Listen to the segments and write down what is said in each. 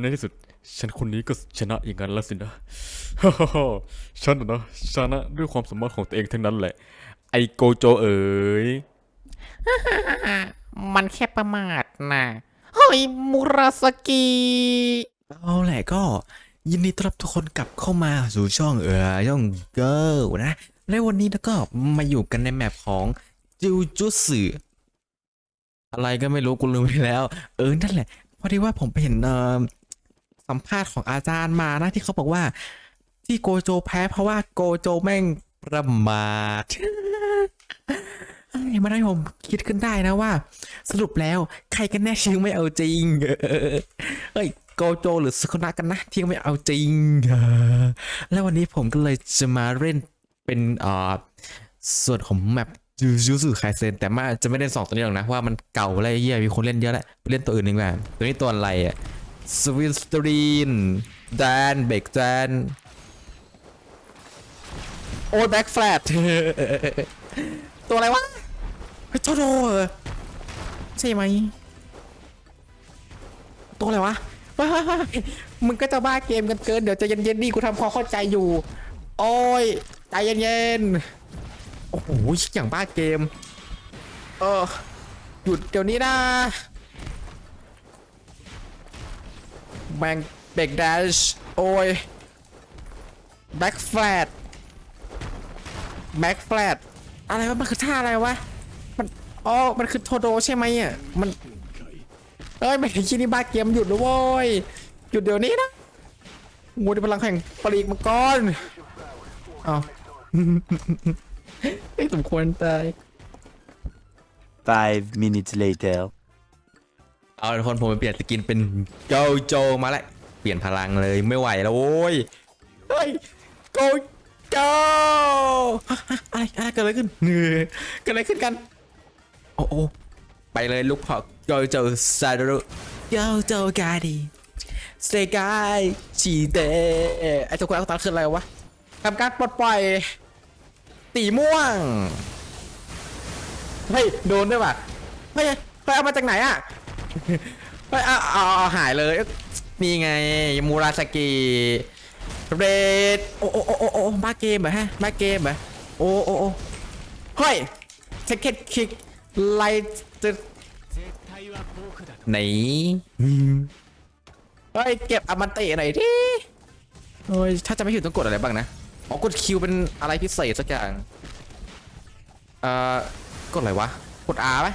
ในที่สุด ฉันคนนี้ก็ชนะอย่างนั้นแล้วสินะฉันน่ะนะชนะด้วยความสามารถของตัวเองทั้งนั้นแหละ ไอโกโจเอ๋ยมันแค่ประมาทนะเฮ้ยมูราสกิเอาแหละก็ยินดีต้อนรับทุกคนกลับเข้ามาสู่ช่องเออช่องเกิลนะ ในวันนี้แล้วก็มาอยู่กันในแมปของจิวจุสึ อะไรก็ไม่รู้กูลืมไปแล้ว เออนั่นแหละพอดีว่าผมไปเห็นเอ่อสัมภาษณ์ของอาจารย์มานะที่เขาบอกว่า ที่โกโจแพ้เพราะว่าโกโจแม่งประมาทมันให้ผมคิดขึ้นได้นะว่า สรุปแล้วใครกันแน่ชื่อไม่เอาจริงเฮ้ยโกโจหรือสุคนะกันนะที่ไม่เอาจริง แล้ววันนี้ผมก็เลยจะมาเล่นเป็นอ่อส่วนของแมป ยูยูสุไคเซนแต่มาจะไม่เล่นสองตัวนี้หรอกนะเพราะว่ามันเก่าอะไรเยี่ยมีคนเล่นเยอะแหละไปเล่นตัวอื่นดีกว่าตัวนี้ตัวอะไรอะสวิสตรีนแดนเบกแดนโอ้แบ็กแฟลตตัวอะไรวะเฮ้ยโทโดใช่ไหมตัวอะไรวะมึงก็จะบ้าเกมกันเกินเดี๋ยวจะเย็นๆนี่กูทำความเข้าใจอยู่ โอ้ยใจเย็นๆ อ้โหอย่างบ้าเกม เออ หยุดเดี๋ยวนี้นะแบงเบกดัชโอ้ยแบ็กแฟลตแบ็กแฟลตอะไรวะ มันคือท่าอะไรวะ มันอ๋อ มันคือโทโดใช่ไหมอะ มัน เอ้ยไม่ถึงชิ้นนี้บ้าเกมหยุดนะโว้ย หยุดเดี๋ยวนี้นะงูในพลังแห่งปรีกมังกรเอาไม่ สมควรตาย Five minutes later. เอาทุกคนผมไปเปลี่ยนสกินเป็นโจโจมาแล้วเปลี่ยนพลังเลยไม่ไหวแล้วโว้ยเฮ้ยโกโจฮะฮะอะไรอะไรเกิดอะไรขึ้นเฮ้ยเกิดอะไรขึ้นกัน โอ้โอ้ไปเลยลูกพอโจโจซาดารุโจโจกาดีเซกายชีเตไอตัวคนอัลตาคืออะไรวะทำการปลดปล่อย ตีม่วงเฮ้ยโดนด้วยว่ะเฮ้ยไปเอามาจากไหนอะเฮ้ยเอาเอาเอาหายเลยนี่ไงมูราสกิเรดโอ้โอ้โอ้โอ้โอ้มาเกมเหรอฮะมาเกมเหรอโอ้โอ้โอ้เฮ้ยเซคเก็ตคิกไลท์จะไหนอืมเฮ้ยเก็บอมันเตะหน่อยดิโอ้ยถ้าจะไม่ผิดต้องกดอะไรบ้างนะ อ๋อกดคิวเป็นอะไรพิเศษสักอย่างเอ่อกดอะไรวะ กด R ไหม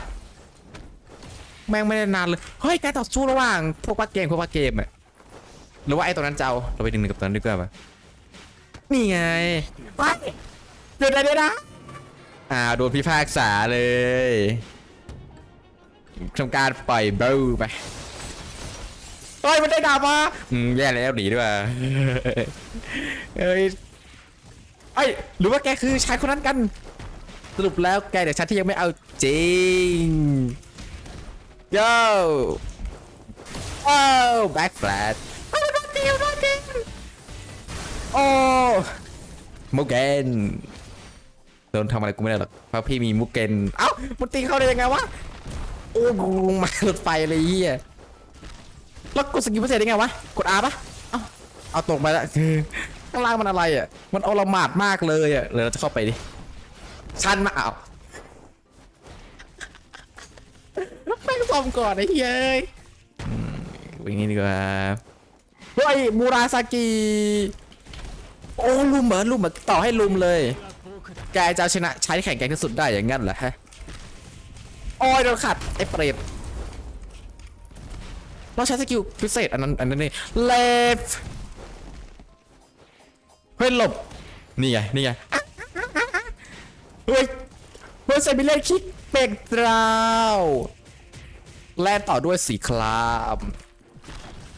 แม่งไม่ได้นานเลย เฮ้ย การต่อสู้ระหว่าง พวกว่าเกมพวกว่าเกมอะหรือว่าไอ้ตัวนั้นจะเอาเราไปดึงกับตัวนั้นดีกว่าปะนี่ไงไปเดี๋ยวเดี๋ยวเดี๋ยวนะอ่าโดนพิพากษาเลยทำการปล่อยเบลไปเฮ้ยมันได้ดาบมาอืมแย่แล้วหนีด้วยเอ้ยเอ้ยหรือว่าแกคือชายคนนั้นกัน สรุปแล้วแกเดี๋ยวฉันที่ยังไม่เอาจริงโย่โอ้แบ็กแฟลตโอ้โดนเดีโดนโอ้มุกเกนโดนทำอะไรกูไม่ได้หรอกเพราะพี่มีมุกเกนเอ้ามันตีเข้าได้ยังไงวะโอ้กูลงมารถไฟเลยเฮียแล้วกดสกิลพิเศษได้ไงวะ กด R ปะเอ้าเอาตกไปละ ข้างล่างมันอะไรอะ มันเอาละหมาดมากเลยอะเดี๋ยวเราจะเข้าไปดิชันมาอ้าวแม่งซ่อมก่อนไอ้เฮ้ยวิ่งนี้ดีกว่าเฮ้ยมูราซากิ โอ้ลุมเหรอลุมเหรอต่อให้ลุมเลย แกจะเอาชนะใช้แข่งแกงที่สุดได้อย่างงั้นเหรอฮะโอ้ยโดนขัดไอ้เปรตเราใช้สกิลพิเศษอันนั้นอันนั้นนี่เลฟ ฮ้ยหลบ นี่ไง นี่ไง เฮ้ยเฮ้ยเซมิเลนคิกเป็กดราวแล่นต่อด้วยสีคราม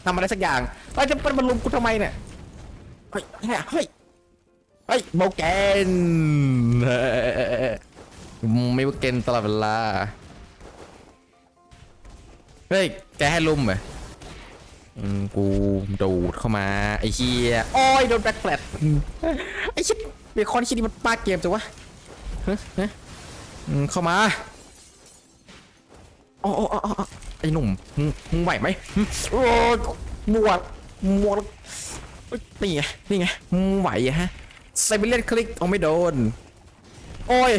ทำอะไรสักอย่างเฮ้ยจะเป็นบรรลุมกูทำไมเนี่ย เฮ้ย เฮ้ย เฮ้ยเฮ้ยโมเกนไม่โมเกนตลอดเวลา เฮ้ย แกให้ลุมเหรอ อืมกูดูดเข้ามาไอ้เฮียโอ้ยโดนแบ็คแฟลตไอ้ชิบเบคอนชิดนี่มันปาเกมจังวะฮะฮะอืมเข้ามาอ๋ออ๋ออ๋อไอ้หนุ่มมึงมึงไหวไหมหึโอ้ยบวกบวกเฮ้ยนี่ไงนี่ไงมึงไหวอะฮะไซเบเลียนคลิกเอาไม่โดน โอ้ย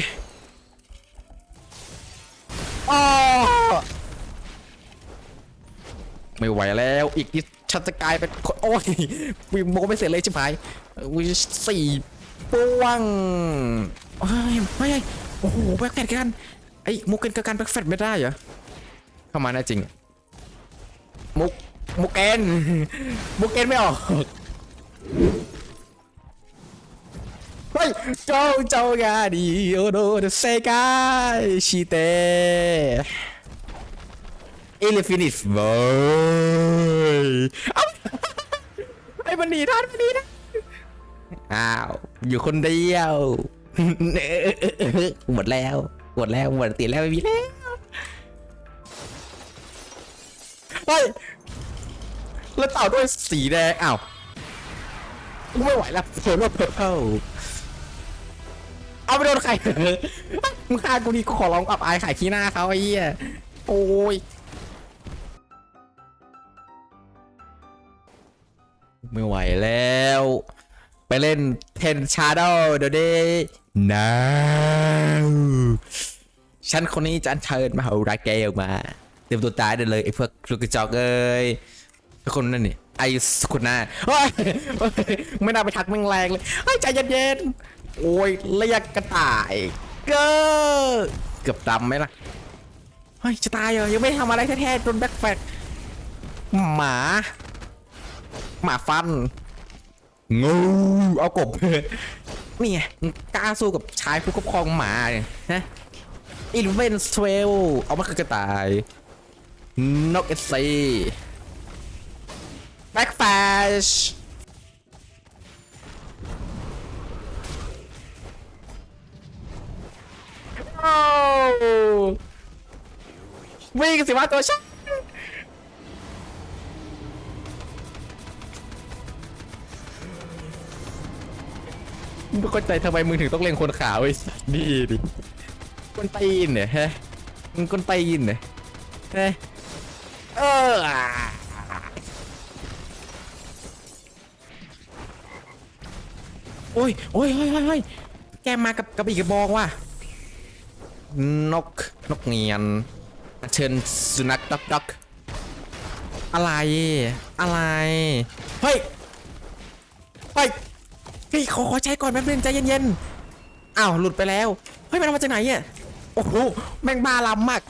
อ้อ ไม่ไหวแล้วอีกนิดฉันจะกลายเป็นคนโอ้ยวิมโมไม่เสร็จเลยชิบหายวิสี่ป้วงเฮ้ยเฮ้ยโอ้โหแบ็คแฟดกันไอ้มุกกันกับการแบ็คแฟดไม่ได้เหรอเข้ามาแน่จริง มุกมุกเกนมุกเกนไม่ออกเฮ้ยเจ้าเจ้ากาดิโอโดเดเซกาชิเต เอลิฟินิสบอยเอ้าไอ้มันหนีทันมันหนีนะอ้าว อยู่คนเดียวหมดแล้วหมดแล้วหมดติดแล้วไม่มีแล้วเฮ้ยแล้วต่อด้วยสีแดงอ้าวกูไม่ไหวแล้วเผลอเผลอเผลอเอาไปโดนใครมึงฆ่ากูนี่กูขอร้องอับอายขายขี้หน้าเขาไอ้เหี้ยโอ้ย ไม่ไหวแล้ว ไปเล่นเทนชาร์โดเดี๋ยวนี้ now ฉันคนนี้จะอัญเชิญมาเอาราเกลมาเตรียมตัวตายได้เลยไอ้พวกลูกกระจอกเอ้ยไอ้คนนั่นนี่ไอ้สกุลนาเฮ้ยเฮ้ยไม่น่าไปทักแม่งแรงเลยเฮ้ยใจเย็นๆโอ้ยเรียกกระต่ายเก้อเกือบดำไหมล่ะเฮ้ยจะตายเหรอยังไม่ทำอะไรแท้ๆโดนแบ็คแฟกหมา หมาฟันงูเอากบนี่ไงกล้าสู้กับชายผู้ครอบครองหมาเนี่ยนะอินเวนสเวลเอามาคือกระต่าย นกเอสซีแบ็กแฟชวิ่งสิว่าตัวฉัน ไม่เข้าใจทำไมมึงถึงต้องเล่นคนขาวไอ้สัสนี่ดิคนตีนเนี่ยฮะมึงคนตีนเนี่ยฮะเออโอ้ยโอ้ยโอ้ยโอ้ยโอ้ยแกมากับกับอีกกระบอกว่ะนกนกเงียนเชิญสุนัขด็อกด็อกอะไร อะไร เฮ้ย เฮ้ย พี่ขอขอใช้ก่อนแป๊บนึงใจเย็นๆอ้าวหลุดไปแล้วเฮ้ยมันเอามาจากไหนเนี่ยโอ้โหแม่งบ้าลำมาก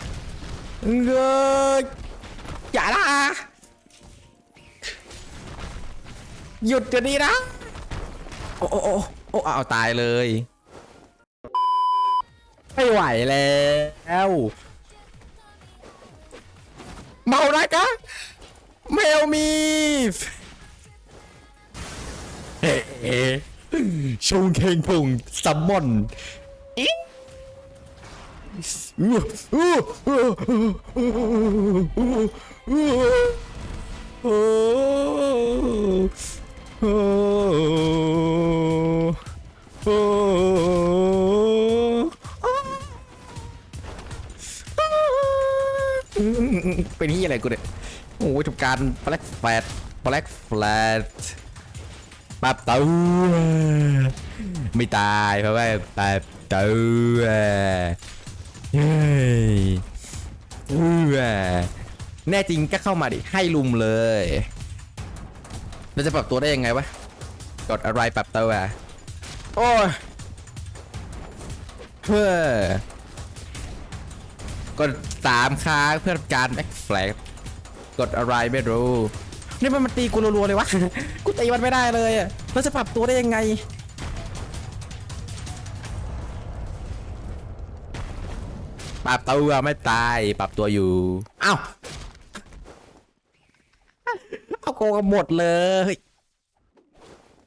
เงยอย่าละหยุดเดี๋ยวนี้นะโอ้โอ้โอ้โอ้เอาตายเลย ไม่ไหวแล้วเมาได้กะเมลมีฟเอ๊ะ ชงเคงพงซัมมอนอิ๊ะอู้อู้อู้อู้อู้เป็นที่อะไรกูเนี่ยโอ้ยถูกการแบล็กแฟลตแบล็กแฟลต ปับเต้าไม่ตายเพราะว่าปับเต้าเฮ้ยอู้แน่จริงก็เข้ามาดิให้ลุมเลยเราจะปรับตัวได้ยังไงวะกดอะไรปรับตัวอะโอ้ยเพื่อกดสามครั้งเพื่อการแบ็กแฟลกกดอะไรไม่รู้ นี่มันมันตีกูรัวๆเลยวะ กูตีมันไม่ได้เลยอะแล้วจะปรับตัวได้ยังไง ปรับตัวไม่ตายปรับตัวอยู่ เอ้า เอาโกงกันหมดเลย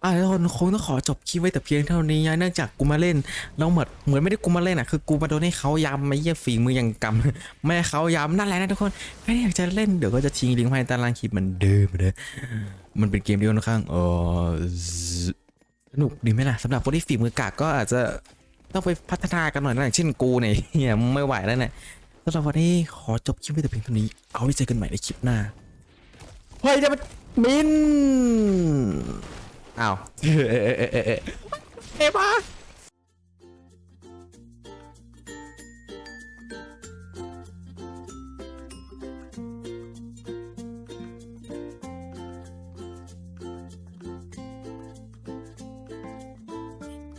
อะทุกคนคงต้องขอจบคลิปไว้แต่เพียงเท่านี้นะเนื่องจากกูมาเล่นแล้วเหมือนเหมือนไม่ได้กูมาเล่นอะคือกูมาโดนให้เขาย้ำไม่เยี่ยฝีมืออย่างกำแม่เขาย้ำนั่นแหละนะทุกคนใครอยากจะเล่นเดี๋ยวก็จะทิ้งลิงก์ไว้ใตารางคลิปเหมือนเดิมเลยมันเป็นเกมที่ค่อนข้างเออสนุกดีไหมล่ะสำหรับคนที่ฝีมือกากก็อาจจะต้องไปพัฒนากันหน่อยนะอย่างเช่นกูเนี่ยไม่ไหวแล้วเนี่ยสำหรับวันนี้ขอจบคลิปไว้แต่เพียงเท่านี้เอาไว้เจอกันใหม่ในคลิปหน้าเฮ้ยจะมัมิน อ้าวเอ๊ะเอ๊ะเอ๊ะเอ๊ะเอ๊ะมา